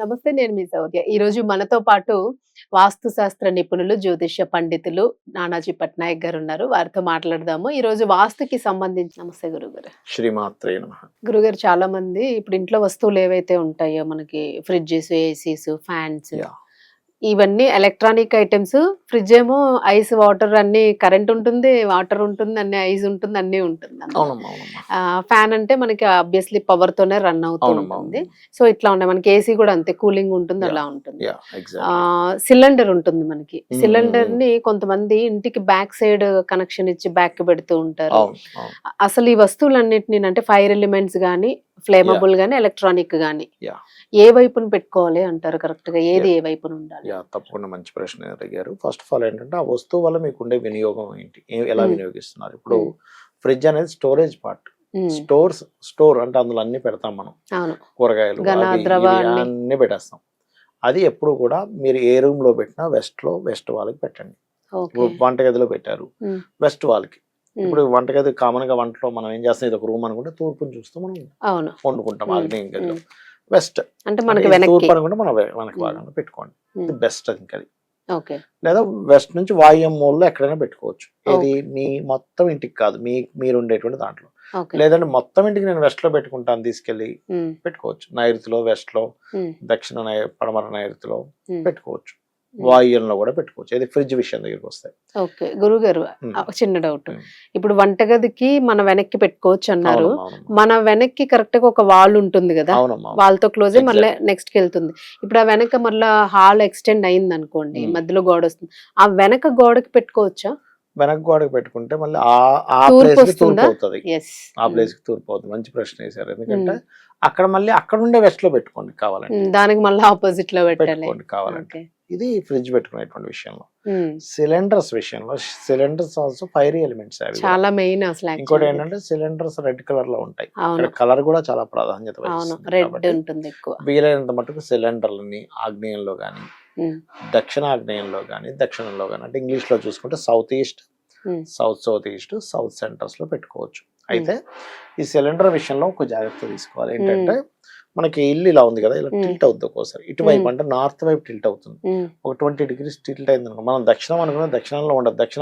నమస్తే నేను మీ సౌర్య. ఈ రోజు మనతో పాటు వాస్తు శాస్త్ర నిపుణులు జ్యోతిష్య పండితులు నానాజీ పట్నాయక్ గారు ఉన్నారు వారితో మాట్లాడదాము. ఈ రోజు వాస్తుకి సంబంధించి నమస్తే గురుగారు. శ్రీమాత్రే నమ. గురుగారు చాలా మంది ఇప్పుడు ఇంట్లో వస్తువులు ఏవైతే ఉంటాయో మనకి ఫ్రిడ్జెస్ ఏసీస్ ఫ్యాన్స్ ఇవన్నీ ఎలక్ట్రానిక్ ఐటమ్స్ ఫ్రిడ్జ్ ఏమో ఐస్ వాటర్ అన్ని కరెంట్ ఉంటుంది వాటర్ ఉంటుంది అన్ని ఐస్ ఉంటుంది అన్ని ఉంటుంది ఫ్యాన్ అంటే మనకి ఆబ్వియస్లీ పవర్ తోనే రన్ అవుతూ అవునమ్మా ఉంటుంది. సో ఇట్లా ఉన్నాయి మనకి ఏసీ కూడా అంతే కూలింగ్ ఉంటుంది. అలా ఉంటుంది. సిలిండర్ ఉంటుంది మనకి. Hmm. సిలిండర్ని కొంతమంది ఇంటికి బ్యాక్ సైడ్ కనెక్షన్ ఇచ్చి బ్యాక్కి పెడుతూ ఉంటారు. అసలు ఈ వస్తువులన్నిటిని అంటే ఫైర్ ఎలిమెంట్స్ గానీ ఫ్లేమబుల్ గానీ ఎలక్ట్రానిక్ గానీ. ఏ వైపున పెట్టుకోవాలి అంటారు కరెక్ట్గా ఏది ఏ వైపున ఉండాలి? తప్పకుండా మంచి ప్రశ్న అడిగారు. ఫస్ట్ ఆఫ్ ఆల్ ఏంటంటే ఆ వస్తువు వల్ల మీకు ఉండే వినియోగం ఏంటి? ఎలా Hmm. వినియోగిస్తున్నారు? ఇప్పుడు Hmm. ఫ్రిడ్జ్ అనేది storage part. Um, stores store అంటే అందులో అన్ని పెడతాం మనం. కూరగాయలు అన్ని. పెట్టేస్తాం. అది ఎప్పుడు కూడా మీరు ఏ రూమ్లో పెట్టినా వెస్ట్లో వెస్ట్ వాళ్ళకి పెట్టండి. వంటగదిలో పెట్టారు. Hmm. వెస్ట్ వాళ్ళకి. ఇప్పుడు వంటగది కామన్గా వంటలో మనం ఏం చేస్తాం? ఇది ఒక రూమ్ అనుకుంటే తూర్పుని చూస్తూ మనం వండుకుంటాం. ఆగ్నేయం గదిలో. వెస్ట్ అంటే మనకి తూర్పు అనుకుంటే మన వె- మనకి Hmm. భాగంలో పెట్టుకోండి. ఇది బెస్ట్ అది ఇంకా లేదా వెస్ట్ నుంచి వాయువ్యం మూలలో ఎక్కడైనా పెట్టుకోవచ్చు. ఇది మీ మొత్తం ఇంటికి కాదు. మీ మీరు ఉండేటువంటి దాంట్లో. లేదంటే మొత్తం ఇంటికి నేను వెస్ట్లో పెట్టుకుంటాను తీసుకెళ్ళి పెట్టుకోవచ్చు. నైరుతిలో వెస్ట్లో దక్షిణ పడమర నైరుతిలో. పెట్టుకోవచ్చు. Hmm. వాయువ్యంలో కూడా పెట్టుకోవచ్చు ఇది ఫ్రిడ్జ్ విషయం దగ్గరికి వస్తాయి ఓకే గురుగారు Hmm. ఆ, చిన్న డౌట్ Hmm. ఇప్పుడు వంటగదికి మన వెనక్కి పెట్టుకోవచ్చు అన్నారు. మన వెనక్కి కరెక్ట్గా ఒక వాల్ ఉంటుంది కదా. వాళ్ళతో క్లోజ్ Exactly. మళ్ళీ నెక్స్ట్కి వెళ్తుంది ఇప్పుడు ఆ వెనక మళ్ళీ హాల్ ఎక్స్టెండ్ అయింది అనుకోండి Hmm. మధ్యలో గోడ వస్తుంది ఆ వెనక గోడకి పెట్టుకోవచ్చా వెనక గోడకు పెట్టుకుంటే మళ్ళీ ఆ ఆ ప్లేస్కి తూర్పు? అవుతుంది. ఆ ప్లేస్కి తూర్పు అవుతుంది. మంచి ప్రశ్న వేశారు. ఎందుకంటే అక్కడ మళ్ళీ అక్కడ ఉండే వెస్ట్లో పెట్టుకోండి కావాలంటే. దానికి మళ్ళీ ఆపోజిట్లో పెట్టుకోండి కావాలంటే. ఇది ఫ్రిడ్జ్ పెట్టుకునేటువంటి విషయంలో. సిలిండర్స్ విషయంలో సిలిండర్స్ ఆల్సో ఫైరీ ఎలిమెంట్స్ అవి. చాలా మెయిన్ అసలు ఇంకోటి. ఏంటంటే సిలిండర్స్ రెడ్ కలర్లో ఉంటాయి. కలర్ కూడా చాలా ప్రాధాన్యత రెడ్ ఉంటుంది వీలైనంత మటుకు సిలిండర్లని ఆగ్నేయంలో కానీ ఉమ్, దక్షిణ ఆగ్నేయంలో కానీ దక్షిణంలో కానీ అంటే ఇంగ్లీష్లో చూసుకుంటే south east south south east south సెంటర్స్లో పెట్టుకోవచ్చు. అయితే ఈ సిలిండర్ విషయంలో ఒక జాగ్రత్త తీసుకోవాలి. ఏంటంటే మనకి ఇల్లు ఇలా ఉంది కదా ఇలా Hmm. టిల్ట్ అవుతుంది ఒక్కోసారి. ఇటువైపు Hmm. అంటే నార్త్ వైపు టిల్ట్ అవుతుంది. ఒక ట్వంటీ డిగ్రీస్ టిల్ట్ అయింది అనుకో మనం దక్షిణం అనుకున్న దక్షిణంలో ఉండదు. దక్షిణ